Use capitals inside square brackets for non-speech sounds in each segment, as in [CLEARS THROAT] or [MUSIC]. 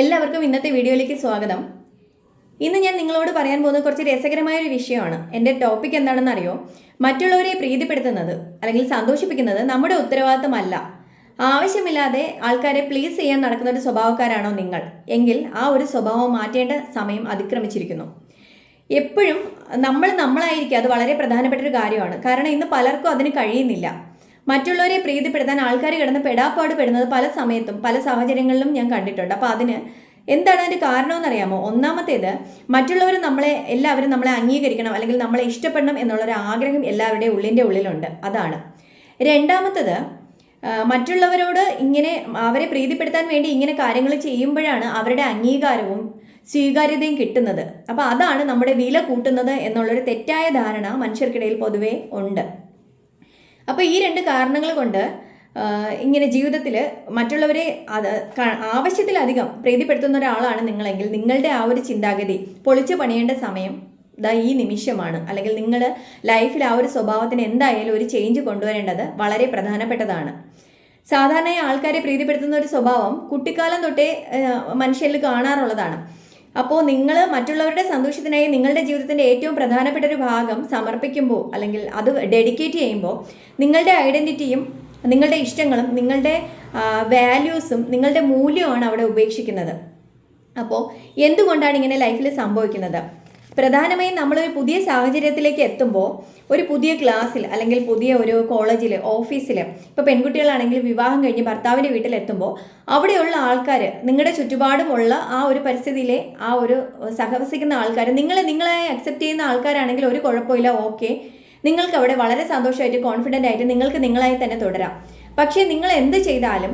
എല്ലാവർക്കും ഇന്നത്തെ വീഡിയോയിലേക്ക് സ്വാഗതം. ഇന്ന് ഞാൻ നിങ്ങളോട് പറയാൻ പോകുന്ന കുറച്ച് രസകരമായ ഒരു വിഷയമാണ്. എന്റെ ടോപ്പിക് എന്താണെന്ന് അറിയോ മറ്റുള്ളവരെ പ്രീതിപ്പെടുത്തുന്നത് അല്ലെങ്കിൽ സന്തോഷിപ്പിക്കുന്നത് നമ്മുടെ ഉത്തരവാദിത്തമല്ല. ആവശ്യമില്ലാതെ ആൾക്കാരെ പ്ലീസ് ചെയ്യാൻ നടക്കുന്ന ഒരു സ്വഭാവക്കാരാണോ നിങ്ങൾ? എങ്കിൽ ആ ഒരു സ്വഭാവം മാറ്റേണ്ട സമയം അതിക്രമിച്ചിരിക്കുന്നു. എപ്പോഴും നമ്മൾ നമ്മളായിരിക്കും അത് വളരെ പ്രധാനപ്പെട്ട ഒരു കാര്യമാണ്. കാരണം ഇന്ന് പലർക്കും അതിന് കഴിയുന്നില്ല. മറ്റുള്ളവരെ പ്രീതിപ്പെടുത്താൻ ആൾക്കാർ കിടന്ന് പെടാപ്പാട് പെടുന്നത് പല സമയത്തും പല സാഹചര്യങ്ങളിലും ഞാൻ കണ്ടിട്ടുണ്ട്. അപ്പോൾ അതിന് എന്താണ് അതിന്റെ കാരണമെന്ന് അറിയാമോ ഒന്നാമത്തേത് മറ്റുള്ളവർ നമ്മളെ എല്ലാവരും നമ്മളെ അംഗീകരിക്കണം അല്ലെങ്കിൽ നമ്മളെ ഇഷ്ടപ്പെടണം എന്നുള്ളൊരു ആഗ്രഹം എല്ലാവരുടെയും ഉള്ളിന്റെ ഉള്ളിലുണ്ട്. അതാണ്. രണ്ടാമത്തത് മറ്റുള്ളവരോട് ഇങ്ങനെ അവരെ പ്രീതിപ്പെടുത്താൻ വേണ്ടി ഇങ്ങനെ കാര്യങ്ങൾ ചെയ്യുമ്പോഴാണ് അവരുടെ അംഗീകാരവും സ്വീകാര്യതയും കിട്ടുന്നത്. അപ്പോൾ അതാണ് നമ്മുടെ വില കൂട്ടുന്നത് എന്നുള്ളൊരു തെറ്റായ ധാരണ മനുഷ്യർക്കിടയിൽ പൊതുവേ ഉണ്ട്. അപ്പോൾ ഈ രണ്ട് കാരണങ്ങൾ കൊണ്ട് ഇങ്ങനെ ജീവിതത്തിൽ മറ്റുള്ളവരെ അത് ആവശ്യത്തിലധികം പ്രീതിപ്പെടുത്തുന്ന ഒരാളാണ് നിങ്ങളെങ്കിൽ നിങ്ങളുടെ ആ ഒരു ചിന്താഗതി പൊളിച്ചു പണിയേണ്ട സമയം ദാ ഈ നിമിഷമാണ്. അല്ലെങ്കിൽ നിങ്ങൾ ലൈഫിൽ ആ ഒരു സ്വഭാവത്തിന് എന്തായാലും ഒരു ചേഞ്ച് കൊണ്ടുവരേണ്ടത് വളരെ പ്രധാനപ്പെട്ടതാണ്. സാധാരണയായി ആൾക്കാരെ പ്രീതിപ്പെടുത്തുന്ന ഒരു സ്വഭാവം കുട്ടിക്കാലം തൊട്ടേ മനുഷ്യരിൽ കാണാറുള്ളതാണ്. അപ്പോൾ നിങ്ങൾ മറ്റുള്ളവരുടെ സന്തോഷത്തിനായി നിങ്ങളുടെ ജീവിതത്തിന്റെ ഏറ്റവും പ്രധാനപ്പെട്ട ഒരു ഭാഗം സമർപ്പിക്കുമ്പോൾ അല്ലെങ്കിൽ അത് ഡെഡിക്കേറ്റ് ചെയ്യുമ്പോൾ നിങ്ങളുടെ ഐഡന്റിറ്റിയും നിങ്ങളുടെ ഇഷ്ടങ്ങളും നിങ്ങളുടെ വാല്യൂസും നിങ്ങളുടെ മൂല്യമാണ് അവിടെ ഉപേക്ഷിക്കുന്നത്. അപ്പോൾ എന്തുകൊണ്ടാണ് ഇങ്ങനെ ലൈഫിൽ സംഭവിക്കുന്നത്? പ്രധാനമായും നമ്മൾ ഒരു പുതിയ സാഹചര്യത്തിലേക്ക് എത്തുമ്പോൾ ഒരു പുതിയ ക്ലാസ്സിൽ അല്ലെങ്കിൽ പുതിയ ഒരു കോളേജിൽ ഓഫീസിൽ ഇപ്പോൾ പെൺകുട്ടികളാണെങ്കിൽ വിവാഹം കഴിഞ്ഞ് ഭർത്താവിന്റെ വീട്ടിലെത്തുമ്പോൾ അവിടെയുള്ള ആൾക്കാർ നിങ്ങളുടെ ചുറ്റുപാടുമുള്ള ആ ഒരു പരിസ്ഥിതിയിലെ ആ ഒരു സഹവസിക്കുന്ന ആൾക്കാർ നിങ്ങളെ നിങ്ങളെ അക്സെപ്റ്റ് ചെയ്യുന്ന ആൾക്കാരാണെങ്കിൽ ഒരു കുഴപ്പമില്ല ഓക്കെ നിങ്ങൾക്ക് അവിടെ വളരെ സന്തോഷമായിട്ട് കോൺഫിഡന്റ് ആയിട്ട് നിങ്ങൾക്ക് നിങ്ങളായി തന്നെ തുടരാം. പക്ഷേ നിങ്ങൾ എന്ത് ചെയ്താലും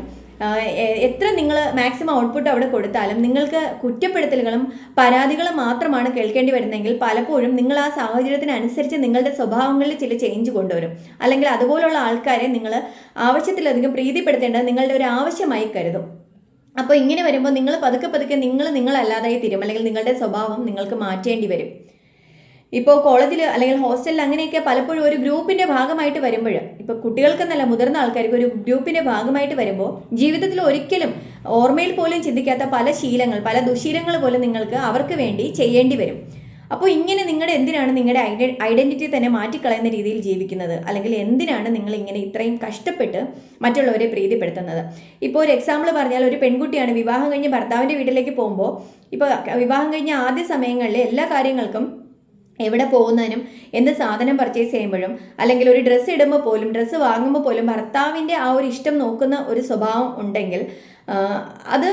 എത്ര നിങ്ങൾ മാക്സിമം ഔട്ട്പുട്ട് അവിടെ കൊടുത്താലും നിങ്ങൾക്ക് കുറ്റപ്പെടുത്തലുകളും പരാതികളും മാത്രമാണ് കേൾക്കേണ്ടി വരുന്നതെങ്കിൽ പലപ്പോഴും നിങ്ങൾ ആ സാഹചര്യത്തിനനുസരിച്ച് നിങ്ങളുടെ സ്വഭാവങ്ങളിൽ ചില ചേഞ്ച് കൊണ്ടുവരും. അല്ലെങ്കിൽ അതുപോലുള്ള ആൾക്കാരെ നിങ്ങൾ ആവശ്യത്തിലധികം പ്രീതിപ്പെടുത്തേണ്ടത് നിങ്ങളുടെ ഒരു ആവശ്യമായി കരുതും. അപ്പോൾ ഇങ്ങനെ വരുമ്പോൾ നിങ്ങൾ പതുക്കെ പതുക്കെ നിങ്ങൾ നിങ്ങളല്ലാതായി തീരും. അല്ലെങ്കിൽ നിങ്ങളുടെ സ്വഭാവം നിങ്ങൾക്ക് മാറ്റേണ്ടി വരും. ഇപ്പോൾ കോളേജിൽ അല്ലെങ്കിൽ ഹോസ്റ്റലിൽ അങ്ങനെയൊക്കെ പലപ്പോഴും ഒരു ഗ്രൂപ്പിന്റെ ഭാഗമായിട്ട് വരുമ്പോൾ ഇപ്പോൾ കുട്ടികൾക്കെന്നല്ല മുതിർന്ന ആൾക്കാർക്ക് ഒരു ഗ്രൂപ്പിന്റെ ഭാഗമായിട്ട് വരുമ്പോൾ ജീവിതത്തിൽ ഒരിക്കലും ഓർമ്മയിൽ പോലും ചിന്തിക്കാത്ത പല ശീലങ്ങൾ പല ദുശീലങ്ങൾ പോലും നിങ്ങൾക്ക് അവർക്ക് വേണ്ടി ചെയ്യേണ്ടി വരും. അപ്പോൾ ഇങ്ങനെ നിങ്ങളുടെ എന്തിനാണ് നിങ്ങളുടെ ഐഡ ഐഡന്റിറ്റി തന്നെ മാറ്റിക്കളയുന്ന രീതിയിൽ ജീവിക്കുന്നത്? അല്ലെങ്കിൽ എന്തിനാണ് നിങ്ങൾ ഇങ്ങനെ ഇത്രയും കഷ്ടപ്പെട്ട് മറ്റുള്ളവരെ പ്രീതിപ്പെടുത്തുന്നത്? ഇപ്പോൾ ഒരു എക്സാമ്പിൾ പറഞ്ഞാൽ ഒരു പെൺകുട്ടിയാണ് വിവാഹം കഴിഞ്ഞ് ഭർത്താവിന്റെ വീട്ടിലേക്ക് പോകുമ്പോൾ ഇപ്പോൾ വിവാഹം കഴിഞ്ഞ ആദ്യ സമയങ്ങളിൽ എല്ലാ കാര്യങ്ങൾക്കും എവിടെ പോകുന്നതിനും എന്ത് സാധനം പർച്ചേസ് ചെയ്യുമ്പോഴും അല്ലെങ്കിൽ ഒരു ഡ്രസ്സ് ഇടുമ്പോൾ പോലും ഡ്രസ്സ് വാങ്ങുമ്പോൾ പോലും ഭർത്താവിന്റെ ആ ഒരു ഇഷ്ടം നോക്കുന്ന ഒരു സ്വഭാവം ഉണ്ടെങ്കിൽ അത്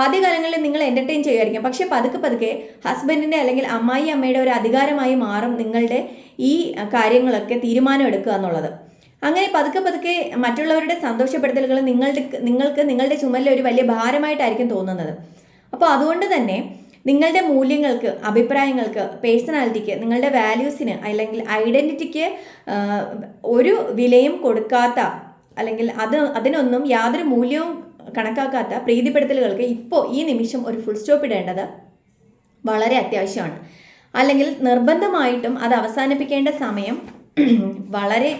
ആദ്യകാലങ്ങളിൽ നിങ്ങൾ എന്റർടൈൻ ചെയ്യുമായിരിക്കും. പക്ഷേ പതുക്കെ പതുക്കെ ഹസ്ബൻഡിന്റെ അല്ലെങ്കിൽ അമ്മായി അമ്മയുടെ ഒരു അധികാരമായി മാറും നിങ്ങളുടെ ഈ കാര്യങ്ങളൊക്കെ തീരുമാനം എടുക്കുക എന്നുള്ളത്. അങ്ങനെ പതുക്കെ പതുക്കെ മറ്റുള്ളവരുടെ സന്തോഷപ്പെടുത്തലുകൾ നിങ്ങളുടെ നിങ്ങൾക്ക് നിങ്ങളുടെ ചുമലിൽ ഒരു വലിയ ഭാരമായിട്ടായിരിക്കും തോന്നുന്നത്. അപ്പോൾ അതുകൊണ്ട് തന്നെ നിങ്ങളുടെ മൂല്യങ്ങൾക്ക് അഭിപ്രായങ്ങൾക്ക് പേഴ്സണാലിറ്റിക്ക് നിങ്ങളുടെ വാല്യൂസിന് അല്ലെങ്കിൽ ഐഡന്റിറ്റിക്ക് ഒരു വിലയും കൊടുക്കാത്ത അല്ലെങ്കിൽ അത് അതിനൊന്നും യാതൊരു മൂല്യവും കണക്കാക്കാത്ത പ്രീതിപ്പെടുത്തലുകൾക്ക് ഇപ്പോൾ ഈ നിമിഷം ഒരു ഫുൾ സ്റ്റോപ്പ് ഇടേണ്ടത് വളരെ അത്യാവശ്യമാണ്. അല്ലെങ്കിൽ നിർബന്ധമായിട്ടും അത് അവസാനിപ്പിക്കേണ്ട സമയം [CLEARS THROAT] വളരെ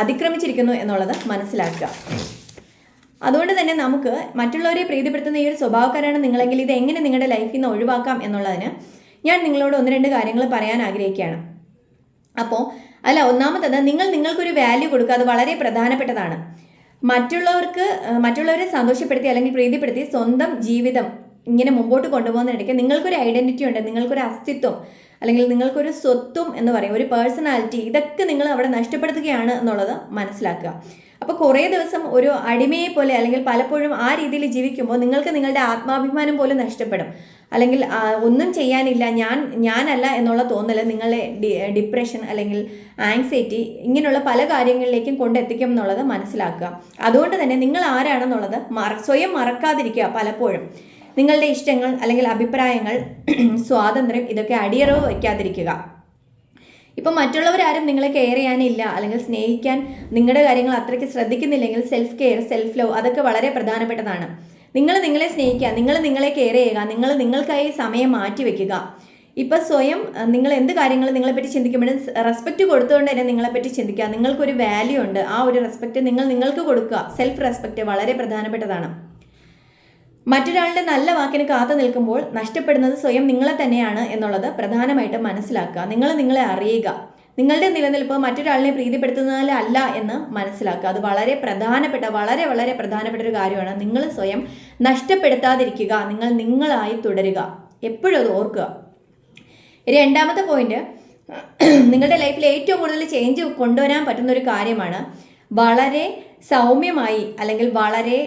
അതിക്രമിച്ചിരിക്കുന്നു എന്നുള്ളത് മനസ്സിലാക്കുക. അതുകൊണ്ട് തന്നെ നമുക്ക് മറ്റുള്ളവരെ പ്രീതിപ്പെടുത്തുന്ന ഈ ഒരു സ്വഭാവക്കാരാണ് നിങ്ങളെങ്കിൽ ഇത് എങ്ങനെ നിങ്ങളുടെ ലൈഫിൽ നിന്ന് ഒഴിവാക്കാം എന്നുള്ളതിന് ഞാൻ നിങ്ങളോട് ഒന്ന് രണ്ട് കാര്യങ്ങൾ പറയാൻ ആഗ്രഹിക്കുകയാണ്. അപ്പോൾ അല്ല ഒന്നാമത്തത് നിങ്ങൾ നിങ്ങൾക്കൊരു വാല്യൂ കൊടുക്കുക അത് വളരെ പ്രധാനപ്പെട്ടതാണ്. മറ്റുള്ളവർക്ക് മറ്റുള്ളവരെ സന്തോഷപ്പെടുത്തി അല്ലെങ്കിൽ പ്രീതിപ്പെടുത്തി സ്വന്തം ജീവിതം ഇങ്ങനെ മുമ്പോട്ട് കൊണ്ടുപോകുന്നതിനിടയ്ക്ക് നിങ്ങൾക്കൊരു ഐഡന്റിറ്റി ഉണ്ട് നിങ്ങൾക്കൊരു അസ്തിത്വം അല്ലെങ്കിൽ നിങ്ങൾക്കൊരു സ്വത്വം എന്ന് പറയും ഒരു പേഴ്സണാലിറ്റി ഇതൊക്കെ നിങ്ങൾ അവിടെ നഷ്ടപ്പെടുത്തുകയാണ് എന്നുള്ളത് മനസ്സിലാക്കുക. അപ്പോൾ കുറേ ദിവസം ഒരു അടിമയെ പോലെ അല്ലെങ്കിൽ പലപ്പോഴും ആ രീതിയിൽ ജീവിക്കുമ്പോൾ നിങ്ങൾക്ക് നിങ്ങളുടെ ആത്മാഭിമാനം പോലും നഷ്ടപ്പെടും. അല്ലെങ്കിൽ ഒന്നും ചെയ്യാനില്ല ഞാൻ ഞാനല്ല എന്നുള്ള തോന്നൽ നിങ്ങളെ ഡിപ്രഷൻ അല്ലെങ്കിൽ ആങ്സൈറ്റി ഇങ്ങനെയുള്ള പല കാര്യങ്ങളിലേക്കും കൊണ്ടെത്തിക്കും എന്നുള്ളത് മനസ്സിലാക്കുക. അതുകൊണ്ട് തന്നെ നിങ്ങൾ ആരാണെന്നുള്ളത് മറ സ്വയം മറക്കാതിരിക്കുക പലപ്പോഴും. നിങ്ങളുടെ ഇഷ്ടങ്ങൾ അല്ലെങ്കിൽ അഭിപ്രായങ്ങൾ [CLEARS THROAT] സ്വാതന്ത്ര്യം ഇതൊക്കെ അടിയറവ് വയ്ക്കാതിരിക്കുക. ഇപ്പം മറ്റുള്ളവരാരും നിങ്ങളെ കെയർ ചെയ്യാനില്ല അല്ലെങ്കിൽ സ്നേഹിക്കാൻ നിങ്ങളുടെ കാര്യങ്ങൾ അത്രയ്ക്ക് ശ്രദ്ധിക്കുന്നില്ലെങ്കിൽ സെൽഫ് കെയർ സെൽഫ് ലവ് അതൊക്കെ വളരെ പ്രധാനപ്പെട്ടതാണ്. നിങ്ങൾ നിങ്ങളെ സ്നേഹിക്കുക നിങ്ങൾ നിങ്ങളെ കെയർ ചെയ്യുക നിങ്ങൾ നിങ്ങൾക്കായി സമയം മാറ്റി വെക്കുക ഇപ്പം സ്വയം നിങ്ങൾ എന്ത് കാര്യങ്ങൾ നിങ്ങളെപ്പറ്റി ചിന്തിക്കുമ്പോഴും റെസ്പെക്റ്റ് കൊടുത്തുകൊണ്ട് തന്നെ നിങ്ങളെപ്പറ്റി ചിന്തിക്കുക. നിങ്ങൾക്കൊരു വാല്യൂ ഉണ്ട്. ആ ഒരു റെസ്പെക്റ്റ് നിങ്ങൾ നിങ്ങൾക്ക് കൊടുക്കുക. സെൽഫ് റെസ്പെക്റ്റ് വളരെ പ്രധാനപ്പെട്ടതാണ്. മറ്റൊരാളുടെ നല്ല വാക്കിന് കാത്തു നിൽക്കുമ്പോൾ നഷ്ടപ്പെടുന്നത് സ്വയം നിങ്ങളെ തന്നെയാണ് എന്നുള്ളത് പ്രധാനമായിട്ടും മനസ്സിലാക്കുക. നിങ്ങൾ നിങ്ങളെ അറിയുക. നിങ്ങളുടെ നിലനിൽപ്പ് മറ്റൊരാളിനെ പ്രീതിപ്പെടുത്തുന്നതിലല്ല എന്ന് മനസ്സിലാക്കുക. അത് വളരെ പ്രധാനപ്പെട്ട വളരെ വളരെ പ്രധാനപ്പെട്ട ഒരു കാര്യമാണ്. നിങ്ങൾ സ്വയം നഷ്ടപ്പെടുത്താതിരിക്കുക. നിങ്ങൾ നിങ്ങളായി തുടരുക. എപ്പോഴും അത് ഓർക്കുക. രണ്ടാമത്തെ പോയിന്റ് നിങ്ങളുടെ ലൈഫിൽ ഏറ്റവും കൂടുതൽ ചേഞ്ച് കൊണ്ടുവരാൻ പറ്റുന്ന ഒരു കാര്യമാണ് വളരെ സൗമ്യമായി അല്ലെങ്കിൽ വളരെ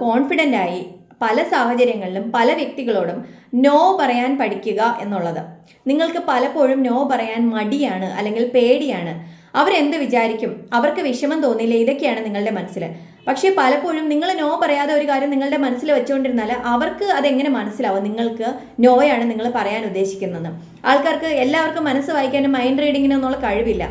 കോൺഫിഡന്റ് ആയി പല സാഹചര്യങ്ങളിലും പല വ്യക്തികളോടും നോ പറയാൻ പഠിക്കുക എന്നുള്ളത്. നിങ്ങൾക്ക് പലപ്പോഴും നോ പറയാൻ മടിയാണ് അല്ലെങ്കിൽ പേടിയാണ്. അവരെന്ത് വിചാരിക്കും? അവർക്ക് വിഷമം തോന്നില്ല. ഇതൊക്കെയാണ് നിങ്ങളുടെ മനസ്സിൽ. പക്ഷേ പലപ്പോഴും നിങ്ങൾ നോ പറയാതെ ഒരു കാര്യം നിങ്ങളുടെ മനസ്സിൽ വെച്ചുകൊണ്ടിരുന്നാൽ അവർക്ക് അതെങ്ങനെ മനസ്സിലാവും? നിങ്ങൾക്ക് നോയാണ് നിങ്ങൾ പറയാൻ ഉദ്ദേശിക്കുന്നത്. ആൾക്കാർക്ക് എല്ലാവർക്കും മനസ്സ് വായിക്കാനും മൈൻഡ് റീഡിങ്ങിനൊന്നുള്ള കഴിവില്ല.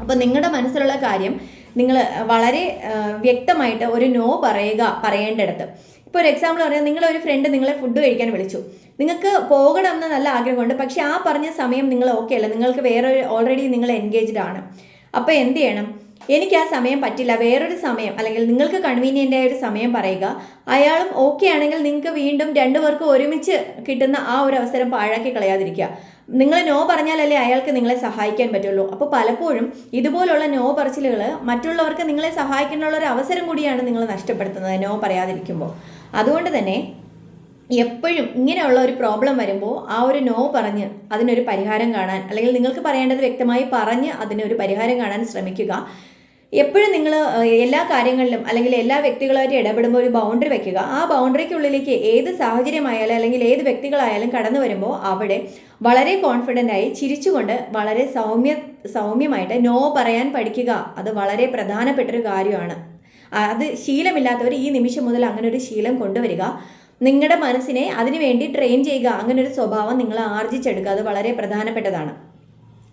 അപ്പോൾ നിങ്ങളുടെ മനസ്സിലുള്ള കാര്യം നിങ്ങൾ വളരെ വ്യക്തമായിട്ട് ഒരു നോ പറയുക പറയേണ്ടടുത്ത്. ഇപ്പോൾ ഒരു എക്സാമ്പിൾ പറയാം നിങ്ങളൊരു ഫ്രണ്ട് നിങ്ങളെ ഫുഡ് കഴിക്കാൻ വിളിച്ചു. നിങ്ങൾക്ക് പോകണം എന്ന് നല്ല ആഗ്രഹമുണ്ട്. പക്ഷെ ആ പറഞ്ഞ സമയം നിങ്ങൾ ഓക്കെ അല്ല. നിങ്ങൾക്ക് വേറെ ഓൾറെഡി നിങ്ങൾ എൻഗേജ്ഡ് ആണ്. അപ്പോൾ എന്ത് ചെയ്യണം? എനിക്ക് ആ സമയം പറ്റില്ല. വേറൊരു സമയം അല്ലെങ്കിൽ നിങ്ങൾക്ക് കൺവീനിയന്റ് ആയ ഒരു സമയം പറയുക. അയാളും ഓക്കെ ആണെങ്കിൽ നിങ്ങൾക്ക് വീണ്ടും രണ്ടു പേർക്ക് ഒരുമിച്ച് കിട്ടുന്ന ആ ഒരു അവസരം പാഴാക്കി കളയാതിരിക്കുക. നിങ്ങൾ നോ പറഞ്ഞാലല്ലേ അയാൾക്ക് നിങ്ങളെ സഹായിക്കാൻ പറ്റുള്ളൂ. അപ്പോൾ പലപ്പോഴും ഇതുപോലുള്ള നോ പറച്ചിലുകൾ മറ്റുള്ളവർക്ക് നിങ്ങളെ സഹായിക്കാനുള്ള ഒരു അവസരം കൂടിയാണ് നിങ്ങൾ നഷ്ടപ്പെടുത്തുന്നത് നോ പറയാതിരിക്കുമ്പോൾ. അതുകൊണ്ട് തന്നെ എപ്പോഴും ഇങ്ങനെയുള്ള ഒരു പ്രോബ്ലം വരുമ്പോൾ ആ ഒരു നോ പറഞ്ഞ് അതിനൊരു പരിഹാരം കാണാൻ അല്ലെങ്കിൽ നിങ്ങൾക്ക് പറയേണ്ടത് വ്യക്തമായി പറഞ്ഞ് അതിനൊരു പരിഹാരം കാണാൻ ശ്രമിക്കുക. എപ്പോഴും നിങ്ങൾ എല്ലാ കാര്യങ്ങളിലും അല്ലെങ്കിൽ എല്ലാ വ്യക്തികളായിട്ട് ഇടപെടുമ്പോൾ ഒരു ബൗണ്ടറി വെക്കുക. ആ ബൗണ്ടറിക്കുള്ളിലേക്ക് ഏത് സാഹചര്യമായാലും അല്ലെങ്കിൽ ഏത് വ്യക്തികളായാലും കടന്നു വരുമ്പോൾ അവിടെ വളരെ കോൺഫിഡന്റായി ചിരിച്ചുകൊണ്ട് വളരെ സൗമ്യ സൗമ്യമായിട്ട് നോ പറയാൻ പഠിക്കുക. അത് വളരെ പ്രധാനപ്പെട്ടൊരു കാര്യമാണ്. അത് ശീലമില്ലാത്തവർ ഈ നിമിഷം മുതൽ അങ്ങനെ ഒരു ശീലം കൊണ്ടുവരിക. നിങ്ങളുടെ മനസ്സിനെ അതിനുവേണ്ടി ട്രെയിൻ ചെയ്യുക. അങ്ങനെ ഒരു സ്വഭാവം നിങ്ങൾ ആർജിച്ചെടുക്കുക. അത് വളരെ പ്രധാനപ്പെട്ടതാണ്.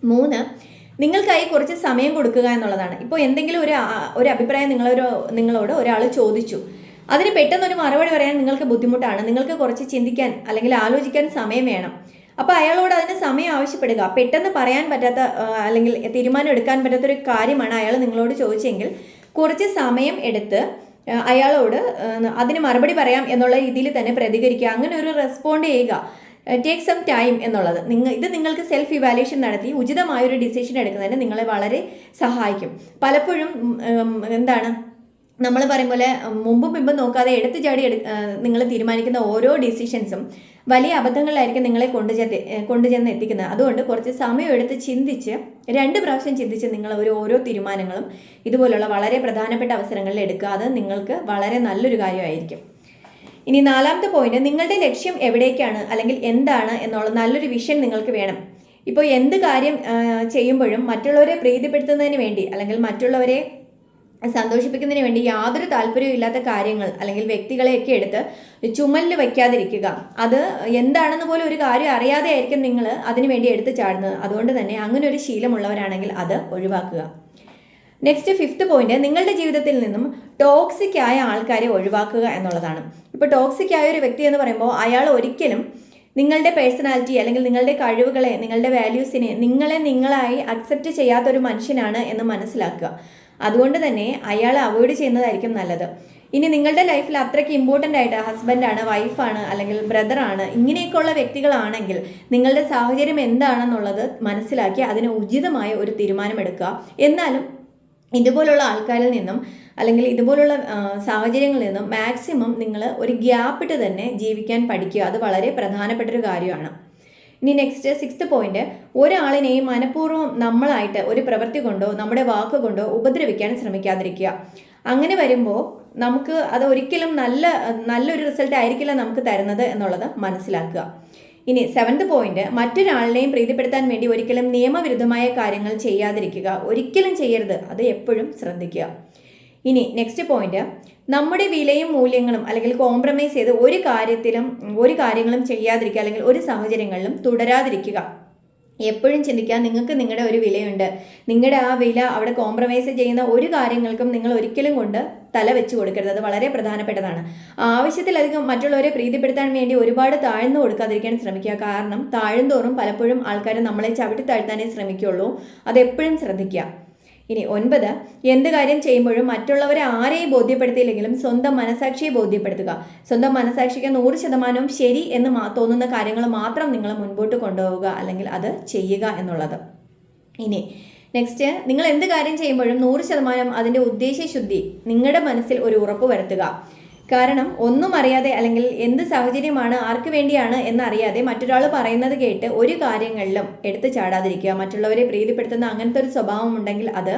മൂന്ന് നിങ്ങൾക്കായി കുറച്ച് സമയം കൊടുക്കുക എന്നുള്ളതാണ്. ഇപ്പോൾ എന്തെങ്കിലും ഒരു ഒരു അഭിപ്രായം നിങ്ങളൊരു നിങ്ങളോട് ഒരാൾ ചോദിച്ചു. അതിന് പെട്ടെന്നൊരു മറുപടി പറയാൻ നിങ്ങൾക്ക് ബുദ്ധിമുട്ടാണ്. നിങ്ങൾക്ക് കുറച്ച് ചിന്തിക്കാൻ അല്ലെങ്കിൽ ആലോചിക്കാൻ സമയം വേണം. അപ്പോൾ അയാളോട് അതിന് സമയം ആവശ്യപ്പെടുക. പെട്ടെന്ന് പറയാൻ പറ്റാത്ത അല്ലെങ്കിൽ തീരുമാനം എടുക്കാൻ പറ്റാത്തൊരു കാര്യമാണ് അയാൾ നിങ്ങളോട് ചോദിച്ചെങ്കിൽ കുറച്ച് സമയം എടുത്ത് അയാളോട് അതിന് മറുപടി പറയാം എന്നുള്ള രീതിയിൽ തന്നെ പ്രതികരിക്കുക. അങ്ങനെ ഒരു റെസ്പോണ്ട് ചെയ്യുക. ടേക്ക് സം ടൈം എന്നുള്ളത്. നിങ്ങൾ ഇത് നിങ്ങൾക്ക് സെൽഫ് ഇവാലുവേഷൻ നടത്തി ഉചിതമായ ഒരു ഡിസിഷൻ എടുക്കുന്നതിന് നിങ്ങളെ വളരെ സഹായിക്കും. പലപ്പോഴും എന്താണ് നമ്മൾ പറയും പോലെ മുമ്പും പിമ്പും നോക്കാതെ എടുത്തു ചാടി എടു നിങ്ങൾ തീരുമാനിക്കുന്ന ഓരോ ഡിസിഷൻസും വലിയ അബദ്ധങ്ങളിലായിരിക്കും നിങ്ങളെ കൊണ്ടുചെന്ന് കൊണ്ടുചെന്ന് എത്തിക്കുന്നത് അതുകൊണ്ട് കുറച്ച് സമയം എടുത്ത് ചിന്തിച്ച് രണ്ട് പ്രാവശ്യം ചിന്തിച്ച് നിങ്ങൾ ഒരു ഓരോ തീരുമാനങ്ങളും ഇതുപോലുള്ള വളരെ പ്രധാനപ്പെട്ട അവസരങ്ങളിൽ എടുക്കുക. അത് നിങ്ങൾക്ക് വളരെ നല്ലൊരു കാര്യമായിരിക്കും. ഇനി നാലാമത്തെ പോയിന്റ് നിങ്ങളുടെ ലക്ഷ്യം എവിടേക്കാണ്? അല്ലെങ്കിൽ എന്താണ്? എന്നുള്ള നല്ലൊരു വിഷൻ നിങ്ങൾക്ക് വേണം. ഇപ്പോൾ എന്ത് കാര്യം ചെയ്യുമ്പോഴും മറ്റുള്ളവരെ പ്രീതിപ്പെടുത്തുന്നതിന് വേണ്ടി അല്ലെങ്കിൽ മറ്റുള്ളവരെ സന്തോഷിപ്പിക്കുന്നതിന് വേണ്ടി യാതൊരു താല്പര്യവും ഇല്ലാത്ത കാര്യങ്ങൾ അല്ലെങ്കിൽ വ്യക്തികളെയൊക്കെ എടുത്ത് ചുമലിൽ വയ്ക്കാതിരിക്കുക. അത് എന്താണെന്ന് പോലും ഒരു കാര്യം അറിയാതെ ആയിരിക്കും നിങ്ങൾ അതിനു വേണ്ടി എടുത്ത് ചാടുന്നത്. അതുകൊണ്ട് തന്നെ അങ്ങനെ ഒരു ശീലമുള്ളവരാണെങ്കിൽ അത് ഒഴിവാക്കുക. നെക്സ്റ്റ് ഫിഫ്ത്ത് പോയിന്റ് നിങ്ങളുടെ ജീവിതത്തിൽ നിന്നും ടോക്സിക് ആയ ആൾക്കാരെ ഒഴിവാക്കുക എന്നുള്ളതാണ്. ഇപ്പോൾ ടോക്സിക് ആയ ഒരു വ്യക്തി എന്ന് പറയുമ്പോൾ അയാൾ ഒരിക്കലും നിങ്ങളുടെ പേഴ്സണാലിറ്റി അല്ലെങ്കിൽ നിങ്ങളുടെ കഴിവുകളെ നിങ്ങളുടെ വാല്യൂസിനെ നിങ്ങളെ നിങ്ങളായി അക്സെപ്റ്റ് ചെയ്യാത്ത ഒരു മനുഷ്യനാണ് എന്ന് മനസ്സിലാക്കുക. അതുകൊണ്ട് തന്നെ അയാൾ അവോയ്ഡ് ചെയ്യുന്നതായിരിക്കും നല്ലത്. ഇനി നിങ്ങളുടെ ലൈഫിൽ അത്രയ്ക്ക് ഇമ്പോർട്ടന്റ് ആയിട്ട് ഹസ്ബൻഡാണ് വൈഫാണ് അല്ലെങ്കിൽ ബ്രദറാണ് ഇങ്ങനെയൊക്കെയുള്ള വ്യക്തികളാണെങ്കിൽ നിങ്ങളുടെ സാഹചര്യം എന്താണെന്നുള്ളത് മനസ്സിലാക്കി അതിന് ഉചിതമായ ഒരു തീരുമാനമെടുക്കുക. എന്നാലും ഇതുപോലുള്ള ആൾക്കാരിൽ നിന്നും അല്ലെങ്കിൽ ഇതുപോലുള്ള സാഹചര്യങ്ങളിൽ നിന്നും മാക്സിമം നിങ്ങൾ ഒരു ഗ്യാപ്പിട്ട് തന്നെ ജീവിക്കാൻ പഠിക്കുക. അത് വളരെ പ്രധാനപ്പെട്ട ഒരു കാര്യമാണ്. ഇനി നെക്സ്റ്റ് സിക്സ്ത് പോയിന്റ് ഒരാളിനെയും മനഃപൂർവം നമ്മളായിട്ട് ഒരു പ്രവൃത്തി കൊണ്ടോ നമ്മുടെ വാക്ക് കൊണ്ടോ ഉപദ്രവിക്കാൻ ശ്രമിക്കാതിരിക്കുക. അങ്ങനെ വരുമ്പോൾ നമുക്ക് അത് ഒരിക്കലും നല്ല നല്ലൊരു റിസൾട്ട് ആയിരിക്കില്ല നമുക്ക് തരുന്നത് എന്നുള്ളത് മനസ്സിലാക്കുക. ഇനി സെവൻത് പോയിന്റ് മറ്റൊരാളിനെയും പ്രീതിപ്പെടുത്താൻ വേണ്ടി ഒരിക്കലും നിയമവിരുദ്ധമായ കാര്യങ്ങൾ ചെയ്യാതിരിക്കുക. ഒരിക്കലും ചെയ്യരുത്. അത് എപ്പോഴും ശ്രദ്ധിക്കുക. ഇനി നെക്സ്റ്റ് പോയിന്റ് നമ്മുടെ വിലയും മൂല്യങ്ങളും അല്ലെങ്കിൽ കോംപ്രമൈസ് ചെയ്ത് ഒരു കാര്യത്തിലും ഒരു കാര്യങ്ങളും ചെയ്യാതിരിക്കുക അല്ലെങ്കിൽ ഒരു സാഹചര്യങ്ങളിലും തുടരാതിരിക്കുക. എപ്പോഴും ചിന്തിക്കുക നിങ്ങൾക്ക് നിങ്ങളുടെ ഒരു വിലയുണ്ട്. നിങ്ങളുടെ ആ വില അവിടെ കോംപ്രമൈസ് ചെയ്യുന്ന ഒരു കാര്യങ്ങൾക്കും നിങ്ങൾ ഒരിക്കലും കൊണ്ട് തല വെച്ച് കൊടുക്കരുത്. അത് വളരെ പ്രധാനപ്പെട്ടതാണ്. ആവശ്യത്തിലധികം മറ്റുള്ളവരെ പ്രീതിപ്പെടുത്താൻ വേണ്ടി ഒരുപാട് താഴ്ന്നു കൊടുക്കാതിരിക്കാൻ ശ്രമിക്കുക. കാരണം താഴ്ന്തോറും പലപ്പോഴും ആൾക്കാർ നമ്മളെ ചവിട്ടി താഴ്ത്താനേ ശ്രമിക്കുകയുള്ളൂ അതെപ്പോഴും ശ്രദ്ധിക്കുക. ഇനി ഒൻപത് എന്ത് കാര്യം ചെയ്യുമ്പോഴും മറ്റുള്ളവരെ ആരെയും ബോധ്യപ്പെടുത്തിയില്ലെങ്കിലും സ്വന്തം മനസാക്ഷിയെ ബോധ്യപ്പെടുത്തുക. സ്വന്തം മനസാക്ഷിക്ക് നൂറ് ശതമാനവും ശരി എന്ന് തോന്നുന്ന കാര്യങ്ങൾ മാത്രം നിങ്ങൾ മുൻപോട്ട് കൊണ്ടുപോവുക അല്ലെങ്കിൽ അത് ചെയ്യുക എന്നുള്ളത്. ഇനി നെക്സ്റ്റ് നിങ്ങൾ എന്ത് കാര്യം ചെയ്യുമ്പോഴും നൂറ് ശതമാനം അതിന്റെ ഉദ്ദേശശുദ്ധി നിങ്ങളുടെ മനസ്സിൽ ഒരു ഉറപ്പ് വരുത്തുക. കാരണം ഒന്നും അറിയാതെ അല്ലെങ്കിൽ എന്ത് സാഹചര്യമാണ് ആർക്ക് വേണ്ടിയാണ് എന്നറിയാതെ മറ്റൊരാൾ പറയുന്നത് കേട്ട് ഒരു കാര്യങ്ങളിലും എടുത്തു ചാടാതിരിക്കുക. മറ്റുള്ളവരെ പ്രീതിപ്പെടുത്തുന്ന അങ്ങനത്തെ ഒരു സ്വഭാവം ഉണ്ടെങ്കിൽ അത്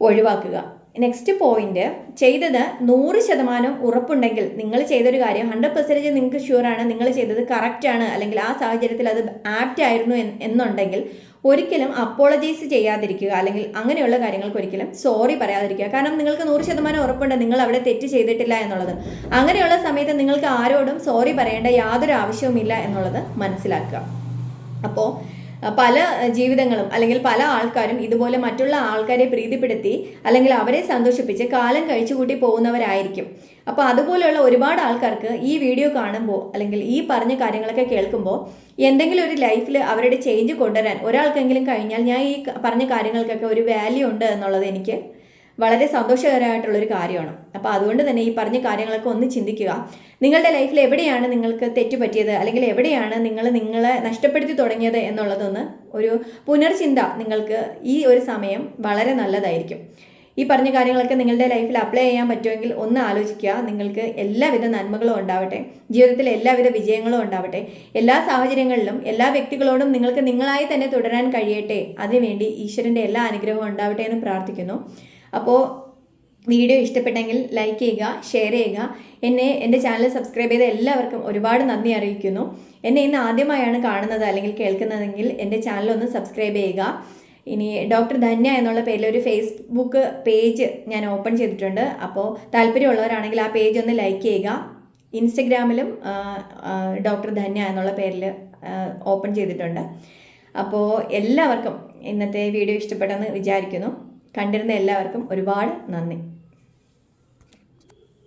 ഒഴിവാക്കുക. നെക്സ്റ്റ് പോയിന്റ് ചെയ്തത് നൂറ് ശതമാനം ഉറപ്പുണ്ടെങ്കിൽ നിങ്ങൾ ചെയ്തൊരു കാര്യം ഹൺഡ്രഡ് പെർസെന്റേജ് നിങ്ങൾക്ക് ഷുവറാണ് നിങ്ങൾ ചെയ്തത് കറക്റ്റ് ആണ്. അല്ലെങ്കിൽ ആ സാഹചര്യത്തിൽ അത് ആപ്റ്റ് ആയിരുന്നു എന്നുണ്ടെങ്കിൽ ഒരിക്കലും അപ്പോളജൈസ് ചെയ്യാതിരിക്കുക അല്ലെങ്കിൽ അങ്ങനെയുള്ള കാര്യങ്ങൾക്ക് ഒരിക്കലും സോറി പറയാതിരിക്കുക. കാരണം നിങ്ങൾക്ക് നൂറ് ശതമാനം ഉറപ്പുണ്ട് നിങ്ങൾ അവിടെ തെറ്റ് ചെയ്തിട്ടില്ല എന്നുള്ളത്. അങ്ങനെയുള്ള സമയത്ത് നിങ്ങൾക്ക് ആരോടും സോറി പറയേണ്ട യാതൊരു ആവശ്യവുമില്ല എന്നുള്ളത് മനസ്സിലാക്കുക. അപ്പോൾ പല ജീവിതങ്ങളും അല്ലെങ്കിൽ പല ആൾക്കാരും ഇതുപോലെ മറ്റുള്ള ആൾക്കാരെ പ്രീതിപ്പെടുത്തി അല്ലെങ്കിൽ അവരെ സന്തോഷിപ്പിച്ച് കാലം കഴിച്ചുകൂട്ടി പോകുന്നവരായിരിക്കും. അപ്പോൾ അതുപോലെയുള്ള ഒരുപാട് ആൾക്കാർക്ക് ഈ വീഡിയോ കാണുമ്പോൾ അല്ലെങ്കിൽ ഈ പറഞ്ഞ കാര്യങ്ങളൊക്കെ കേൾക്കുമ്പോൾ എന്തെങ്കിലും ഒരു ലൈഫിൽ അവരുടെ ചേഞ്ച് കൊണ്ടുവരാൻ ഒരാൾക്കെങ്കിലും കഴിഞ്ഞാൽ ഞാൻ ഈ പറഞ്ഞ കാര്യങ്ങൾക്കൊക്കെ ഒരു വാല്യൂ ഉണ്ട് എന്നുള്ളത് എനിക്ക് വളരെ സന്തോഷകരമായിട്ടുള്ളൊരു കാര്യമാണ്. അപ്പോൾ അതുകൊണ്ട് തന്നെ ഈ പറഞ്ഞ കാര്യങ്ങളൊക്കെ ഒന്ന് ചിന്തിക്കുക. നിങ്ങളുടെ ലൈഫിൽ എവിടെയാണ് നിങ്ങൾക്ക് തെറ്റുപറ്റിയത്? അല്ലെങ്കിൽ എവിടെയാണ് നിങ്ങൾ നിങ്ങളെ നഷ്ടപ്പെടുത്തി തുടങ്ങിയത് എന്നുള്ളതൊന്ന് ഒരു പുനർചിന്ത നിങ്ങൾക്ക് ഈ ഒരു സമയം വളരെ നല്ലതായിരിക്കും. ഈ പറഞ്ഞ കാര്യങ്ങളൊക്കെ നിങ്ങളുടെ ലൈഫിൽ അപ്ലൈ ചെയ്യാൻ പറ്റുമെങ്കിൽ ഒന്ന് ആലോചിക്കുക. നിങ്ങൾക്ക് എല്ലാവിധ നന്മകളും ഉണ്ടാവട്ടെ. ജീവിതത്തിൽ എല്ലാവിധ വിജയങ്ങളും ഉണ്ടാവട്ടെ. എല്ലാ സാഹചര്യങ്ങളിലും എല്ലാ വ്യക്തികളോടും നിങ്ങൾക്ക് നിങ്ങളായി തന്നെ തുടരാൻ കഴിയട്ടെ. അതിനുവേണ്ടി ഈശ്വരന്റെ എല്ലാ അനുഗ്രഹവും ഉണ്ടാവട്ടെ എന്ന് പ്രാർത്ഥിക്കുന്നു. അപ്പോൾ വീഡിയോ ഇഷ്ടപ്പെട്ടെങ്കിൽ ലൈക്ക് ചെയ്യുക ഷെയർ ചെയ്യുക. എന്നെ എന്റെ ചാനൽ സബ്സ്ക്രൈബ് ചെയ്ത എല്ലാവർക്കും ഒരുപാട് നന്ദി അറിയിക്കുന്നു. എന്നെ ഇന്ന് ആദ്യമായാണ് കാണുന്നത് അല്ലെങ്കിൽ കേൾക്കുന്നതെങ്കിൽ എന്റെ ചാനൽ ഒന്ന് സബ്സ്ക്രൈബ് ചെയ്യുക. ഇനി ഡോക്ടർ ധന്യ എന്നുള്ള പേരിൽ ഒരു ഫേസ്ബുക്ക് പേജ് ഞാൻ ഓപ്പൺ ചെയ്തിട്ടുണ്ട്. അപ്പോൾ താല്പര്യമുള്ളവരാണെങ്കിൽ ആ പേജ് ഒന്ന് ലൈക്ക് ചെയ്യുക. ഇൻസ്റ്റഗ്രാമിലും ഡോക്ടർ ധന്യ എന്നുള്ള പേരിൽ ഓപ്പൺ ചെയ്തിട്ടുണ്ട്. അപ്പോൾ എല്ലാവർക്കും ഇന്നത്തെ വീഡിയോ ഇഷ്ടപ്പെട്ടെന്ന് വിചാരിക്കുന്നു. കണ്ടിരുന്ന എല്ലാവർക്കും ഒരുപാട് നന്ദി.